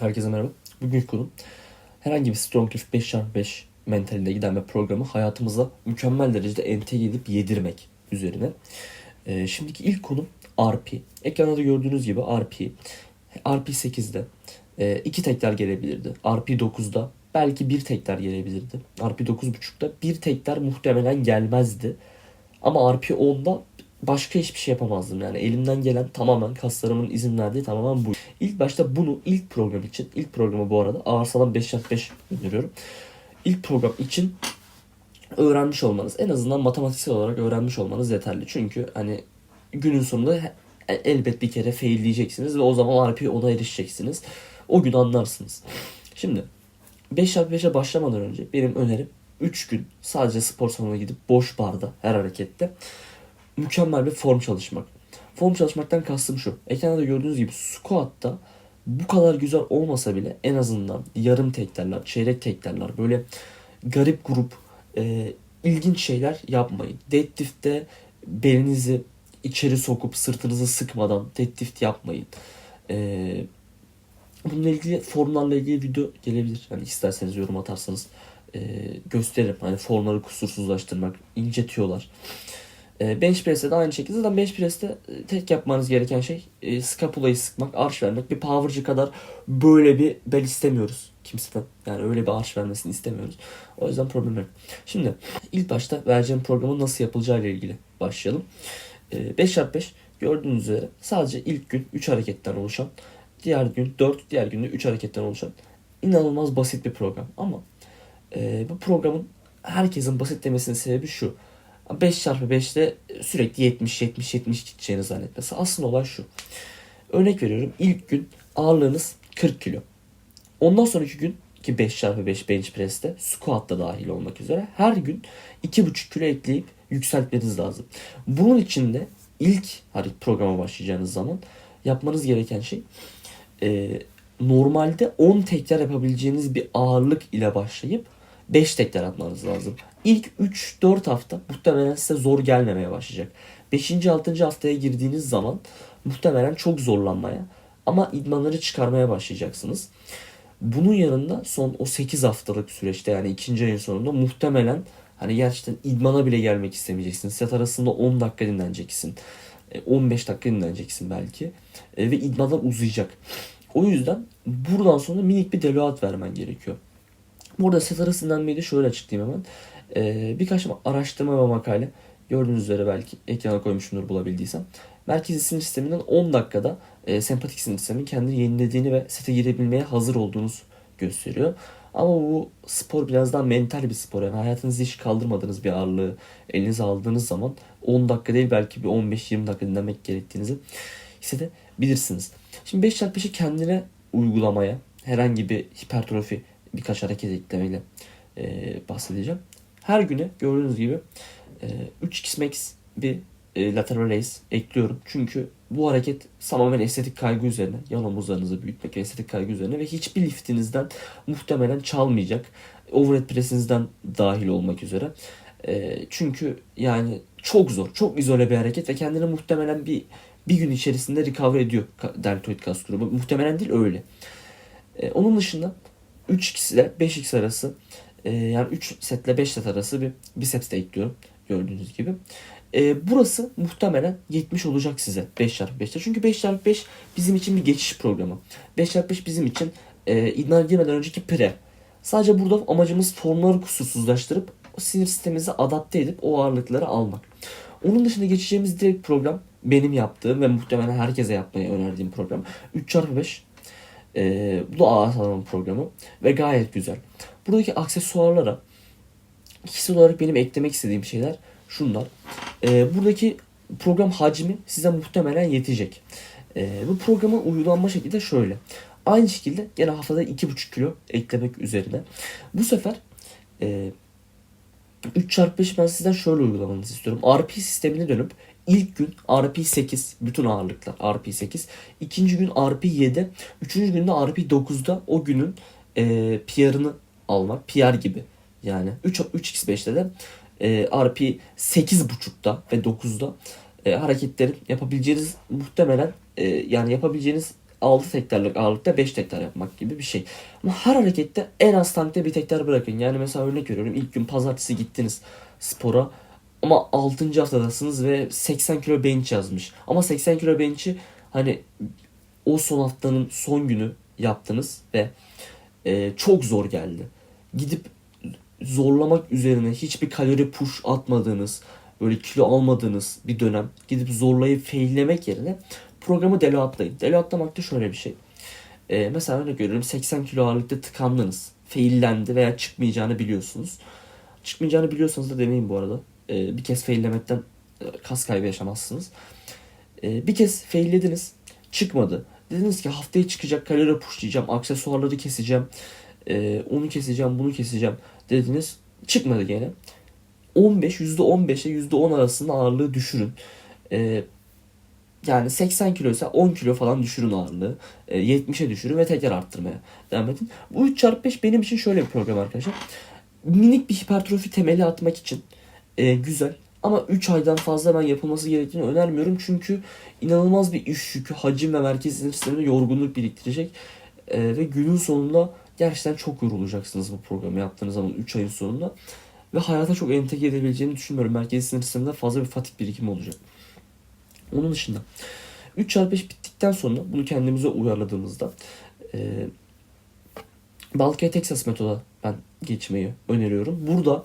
Herkese merhaba. Bugünkü konum herhangi bir Stronglift 5x5 mentalinde giden bir programı hayatımıza mükemmel derecede entegre edip yedirmek üzerine. Ee, şimdiki ilk konum RP. Ekranda da gördüğünüz gibi RP. RP 8'de e, iki tekrar gelebilirdi. RP 9'da belki bir tekrar gelebilirdi. RP 9.5'da bir tekrar muhtemelen gelmezdi. Ama RP 10'da başka hiçbir şey yapamazdım yani. Elimden gelen tamamen kaslarımın izin verdiği tamamen bu. İlk başta bunu ilk program için, ilk programı bu arada ağır sağlam 5x5 öneriyorum. İlk program için öğrenmiş olmanız, en azından matematiksel olarak öğrenmiş olmanız yeterli. Çünkü hani günün sonunda he- elbet bir kere failleyeceksiniz ve o zaman RP ona erişeceksiniz. O gün anlarsınız. Şimdi 5x5'e başlamadan önce benim önerim 3 gün sadece spor salonuna gidip boş barda her harekette mükemmel bir form çalışmak. Form çalışmaktan kastım şu. Ekranda da gördüğünüz gibi squat'ta bu kadar güzel olmasa bile en azından yarım teklerler, çeyrek teklerler böyle garip grup e, ilginç şeyler yapmayın. Deadlift'te belinizi içeri sokup sırtınızı sıkmadan deadlift yapmayın. E, bununla ilgili formlarla ilgili video gelebilir. Hani isterseniz yorum atarsanız e, gösteririm. Hani formları kusursuzlaştırmak, incetiyorlar. E, bench press'te de aynı şekilde. Zaten bench press'te e, tek yapmanız gereken şey e, scapulayı sıkmak, arş vermek. Bir powercı kadar böyle bir bel istemiyoruz kimseden. Yani öyle bir arş vermesini istemiyoruz. O yüzden problem yok. Şimdi ilk başta vereceğim programın nasıl yapılacağı ile ilgili başlayalım. E, 5x5 gördüğünüz üzere sadece ilk gün 3 hareketten oluşan, diğer gün 4, diğer günde 3 hareketten oluşan inanılmaz basit bir program. Ama e, bu programın herkesin basit demesinin sebebi şu. 5 çarpı 5'te sürekli 70 70 70 gideceğini zannetmesi. Aslında olay şu. Örnek veriyorum ilk gün ağırlığınız 40 kilo. Ondan sonraki gün ki 5 çarpı 5 bench press'te squat da dahil olmak üzere her gün 2,5 kilo ekleyip yükseltmeniz lazım. Bunun için de ilk hani programa başlayacağınız zaman yapmanız gereken şey e, normalde 10 tekrar yapabileceğiniz bir ağırlık ile başlayıp 5 tekrar atmanız lazım. İlk 3-4 hafta muhtemelen size zor gelmemeye başlayacak. 5. 6. haftaya girdiğiniz zaman muhtemelen çok zorlanmaya ama idmanları çıkarmaya başlayacaksınız. Bunun yanında son o 8 haftalık süreçte yani ikinci ayın sonunda muhtemelen hani gerçekten idmana bile gelmek istemeyeceksin. Set arasında 10 dakika dinleneceksin. E, 15 dakika dinleneceksin belki. E, Ve idmanlar uzayacak. O yüzden buradan sonra minik bir deload vermen gerekiyor. Burada set arası dinlenmeyi de şöyle açıklayayım hemen. Ee, birkaç araştırma ve makale gördüğünüz üzere belki ekrana koymuşumdur bulabildiysem. Merkezi sinir sisteminden 10 dakikada e, sempatik sinir sistemin kendini yenilediğini ve sete girebilmeye hazır olduğunuz gösteriyor. Ama bu spor biraz daha mental bir spor. Yani hayatınızda hiç kaldırmadığınız bir ağırlığı elinize aldığınız zaman 10 dakika değil belki bir 15-20 dakika dinlemek gerektiğinizi hissedebilirsiniz. Şimdi 5x5'i kendine uygulamaya herhangi bir hipertrofi birkaç hareket eklemeyle e, bahsedeceğim. Her güne gördüğünüz gibi e, 3x max bir e, lateral raise ekliyorum. Çünkü bu hareket tamamen estetik kaygı üzerine, yan omuzlarınızı büyütmek estetik kaygı üzerine ve hiçbir liftinizden muhtemelen çalmayacak. Overhead pressinizden dahil olmak üzere. E, çünkü yani çok zor, çok izole bir hareket ve kendini muhtemelen bir bir gün içerisinde recover ediyor deltoid kas grubu. Muhtemelen değil öyle. E, onun dışında 3x ile 5x arası e, yani 3 setle 5 set arası bir biceps de ekliyorum gördüğünüz gibi. E, burası muhtemelen 70 olacak size 5x5'te. Çünkü 5x5 bizim için bir geçiş programı. 5x5 bizim için e, idmana girmeden önceki pre. Sadece burada amacımız formları kusursuzlaştırıp sinir sistemimizi adapte edip o ağırlıkları almak. Onun dışında geçeceğimiz direkt program benim yaptığım ve muhtemelen herkese yapmayı önerdiğim program 3x5 ee, bu da sağlama programı ve gayet güzel. Buradaki aksesuarlara kişisel olarak benim eklemek istediğim şeyler şunlar. Ee, buradaki program hacmi size muhtemelen yetecek. Ee, bu programın uygulanma şekli de şöyle. Aynı şekilde gene haftada 2,5 kilo eklemek üzerine. Bu sefer e, 3x5'i ben sizden şöyle uygulamanızı istiyorum. RP sistemine dönüp ilk gün RP8 bütün ağırlıklar RP8. ikinci gün RP7. Üçüncü günde RP9'da o günün e, PR'ını almak. PR gibi. Yani 3, 3x5'te de e, RP 8.5'da ve 9'da e, hareketlerin yapabileceğiniz muhtemelen e, yani yapabileceğiniz 6 tekrarlık ağırlıkta 5 tekrar yapmak gibi bir şey. Ama her harekette en az tankta bir tekrar bırakın. Yani mesela örnek veriyorum ilk gün pazartesi gittiniz spora ama 6. haftadasınız ve 80 kilo bench yazmış. Ama 80 kilo bench'i hani o son haftanın son günü yaptınız ve e, çok zor geldi. Gidip zorlamak üzerine hiçbir kalori push atmadığınız, böyle kilo almadığınız bir dönem gidip zorlayıp faillemek yerine programı deloatlayın. Deloatlamak da şöyle bir şey. E, mesela örnek veriyorum 80 kilo ağırlıkta tıkandınız. Faillendi veya çıkmayacağını biliyorsunuz. Çıkmayacağını biliyorsanız da deneyin bu arada. E, bir kez faillemekten e, kas kaybı yaşamazsınız. E, bir kez faillediniz. Çıkmadı. Dediniz ki haftaya çıkacak kalori pushlayacağım. Aksesuarları keseceğim. E, onu keseceğim, bunu keseceğim dediniz. Çıkmadı gene. 15, %15'e %10 arasında ağırlığı düşürün. E, yani 80 kiloysa 10 kilo falan düşürün ağırlığı. E, 70'e düşürün ve tekrar arttırmaya devam edin. Bu 3x5 benim için şöyle bir program arkadaşlar. Minik bir hipertrofi temeli atmak için e, güzel. Ama 3 aydan fazla ben yapılması gerektiğini önermiyorum. Çünkü inanılmaz bir iş yükü, hacim ve merkez sinir sisteminde yorgunluk biriktirecek. E, ve günün sonunda gerçekten çok yorulacaksınız bu programı yaptığınız zaman 3 ayın sonunda. Ve hayata çok entegre edebileceğini düşünmüyorum. Merkez sinir sisteminde fazla bir fatik birikimi olacak. Onun dışında 3x5 bittikten sonra bunu kendimize uyarladığımızda e, Balkaya Texas metoda ben geçmeyi öneriyorum. Burada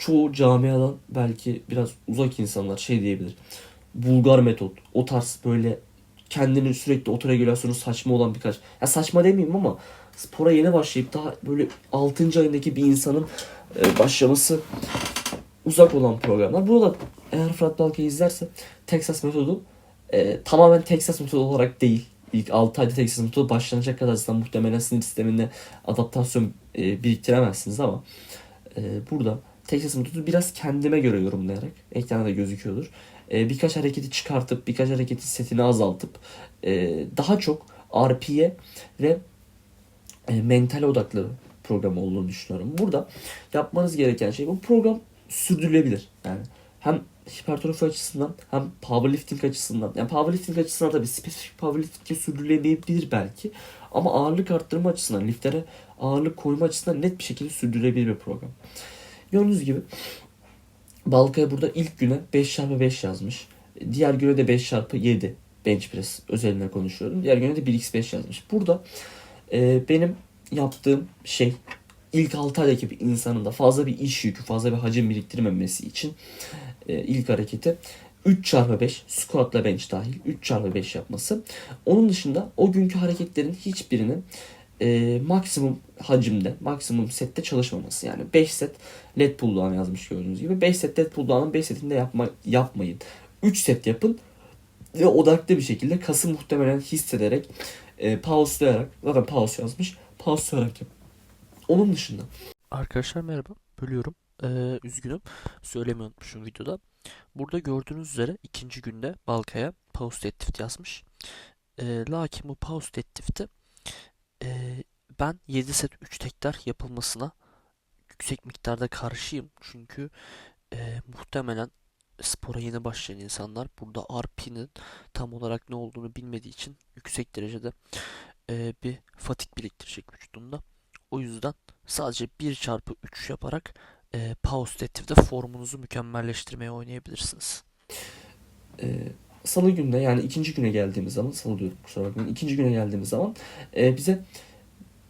çoğu camiadan belki biraz uzak insanlar şey diyebilir. Bulgar metot. O tarz böyle kendini sürekli otoregülasyonu saçma olan birkaç. Ya saçma demeyeyim ama spora yeni başlayıp daha böyle 6. ayındaki bir insanın e, başlaması uzak olan programlar. Burada eğer Fırat Balkay'ı izlerse Texas metodu e, tamamen Texas metodu olarak değil. İlk 6 ayda Texas metodu başlanacak kadar zaten muhtemelen sinir sisteminde adaptasyon e, biriktiremezsiniz ama e, burada Texas metodu biraz kendime göre yorumlayarak ekranda da gözüküyordur. E, birkaç hareketi çıkartıp birkaç hareketi setini azaltıp e, daha çok RP'ye ve e, mental odaklı program olduğunu düşünüyorum. Burada yapmanız gereken şey bu program sürdürülebilir. Yani hem hipertrofi açısından hem powerlifting açısından. Yani powerlifting açısından tabii spesifik powerlifting'e sürdürülemeyebilir belki. Ama ağırlık arttırma açısından, liftlere ağırlık koyma açısından net bir şekilde sürdürülebilir bir program. Gördüğünüz gibi Balkaya burada ilk güne 5x5 yazmış. Diğer güne de 5x7 bench press özeline konuşuyorum. Diğer güne de 1x5 yazmış. Burada e, benim yaptığım şey ilk 6 aydaki bir insanın da fazla bir iş yükü, fazla bir hacim biriktirmemesi için e, ilk hareketi 3 çarpı 5 squatla bench dahil 3 çarpı 5 yapması. Onun dışında o günkü hareketlerin hiçbirinin e, maksimum hacimde, maksimum sette çalışmaması. Yani 5 set led pull yazmış gördüğünüz gibi. 5 set led pull down'ın 5 setinde yapma, yapmayın. 3 set yapın ve odaklı bir şekilde kası muhtemelen hissederek e, pauslayarak zaten pause yazmış. Pauslayarak yapın. Onun dışında. Arkadaşlar merhaba. Bölüyorum. Ee, üzgünüm. Söylemeyi unutmuşum videoda. Burada gördüğünüz üzere ikinci günde Balkaya post active yazmış. Ee, lakin bu post active'de ee, ben 7 set 3 tekrar yapılmasına yüksek miktarda karşıyım. Çünkü ee, muhtemelen spora yeni başlayan insanlar burada RP'nin tam olarak ne olduğunu bilmediği için yüksek derecede ee, bir fatik biriktirecek vücudunda. O yüzden sadece 1 çarpı 3 yaparak e, Pause Detective'de formunuzu mükemmelleştirmeye oynayabilirsiniz. e, salı günde yani ikinci güne geldiğimiz zaman salı diyorum kusura bakmayın ikinci güne geldiğimiz zaman e, bize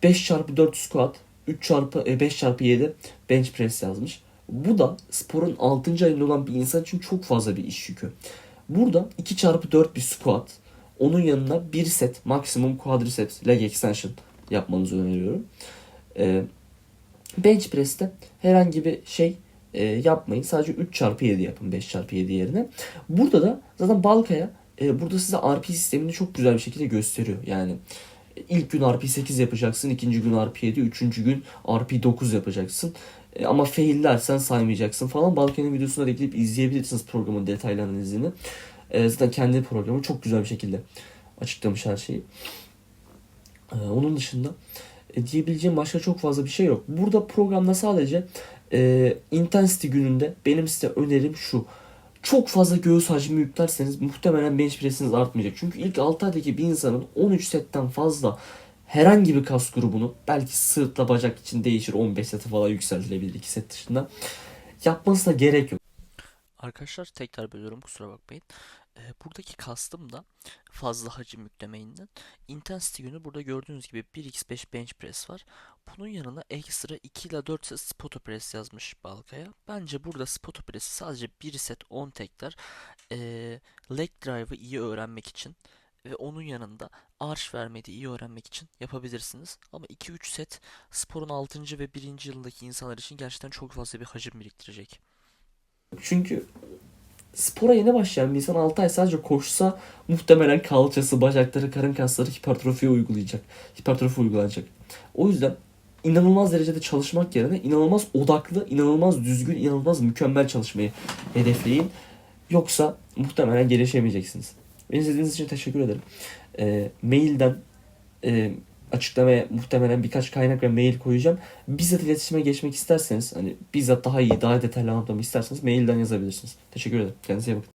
5 çarpı 4 squat 3 çarpı e, 5 çarpı 7 bench press yazmış. Bu da sporun 6. ayında olan bir insan için çok fazla bir iş yükü. Burada 2 çarpı 4 bir squat onun yanına bir set maksimum quadriceps leg extension yapmanızı öneriyorum. E, bench press'te herhangi bir şey e, yapmayın. Sadece 3 çarpı 7 yapın 5 çarpı 7 yerine. Burada da zaten Balkaya e, burada size RP sistemini çok güzel bir şekilde gösteriyor. Yani e, ilk gün RP 8 yapacaksın, ikinci gün RP 7, üçüncü gün RP 9 yapacaksın. E, ama faillersen saymayacaksın falan. Balkan'ın videosuna da gidip izleyebilirsiniz programın detaylı analizini. E, zaten kendi programı çok güzel bir şekilde açıklamış her şeyi. E, onun dışında e, diyebileceğim başka çok fazla bir şey yok. Burada programda sadece e, intensity gününde benim size önerim şu. Çok fazla göğüs hacmi yüklerseniz muhtemelen bench press'iniz artmayacak. Çünkü ilk 6 aydaki bir insanın 13 setten fazla herhangi bir kas grubunu belki sırtla bacak için değişir 15 sete falan yükseltilebilir 2 set dışında. Yapmasına gerek yok. Arkadaşlar tekrar bölüyorum kusura bakmayın. Ee, buradaki kastım da fazla hacim yüklemeyinden. Intensity günü burada gördüğünüz gibi 1x5 bench press var. Bunun yanına ekstra 2 ile 4 set spoto press yazmış Balkaya. Bence burada spoto press'i sadece 1 set 10 tekrar ee, leg drive'ı iyi öğrenmek için ve onun yanında arch vermeyi de iyi öğrenmek için yapabilirsiniz. Ama 2-3 set sporun 6. ve 1. yılındaki insanlar için gerçekten çok fazla bir hacim biriktirecek. Çünkü spora yeni başlayan bir insan 6 ay sadece koşsa muhtemelen kalçası, bacakları, karın kasları hipertrofiye uygulayacak. Hipertrofi uygulanacak. O yüzden inanılmaz derecede çalışmak yerine inanılmaz odaklı, inanılmaz düzgün, inanılmaz mükemmel çalışmayı hedefleyin. Yoksa muhtemelen gelişemeyeceksiniz. Beni izlediğiniz için teşekkür ederim. Ee, mailden e, açıklamaya muhtemelen birkaç kaynak ve mail koyacağım. Bizzat iletişime geçmek isterseniz hani bizzat daha iyi, daha detaylı anlatmamı isterseniz mailden yazabilirsiniz. Teşekkür ederim. Kendinize iyi bakın.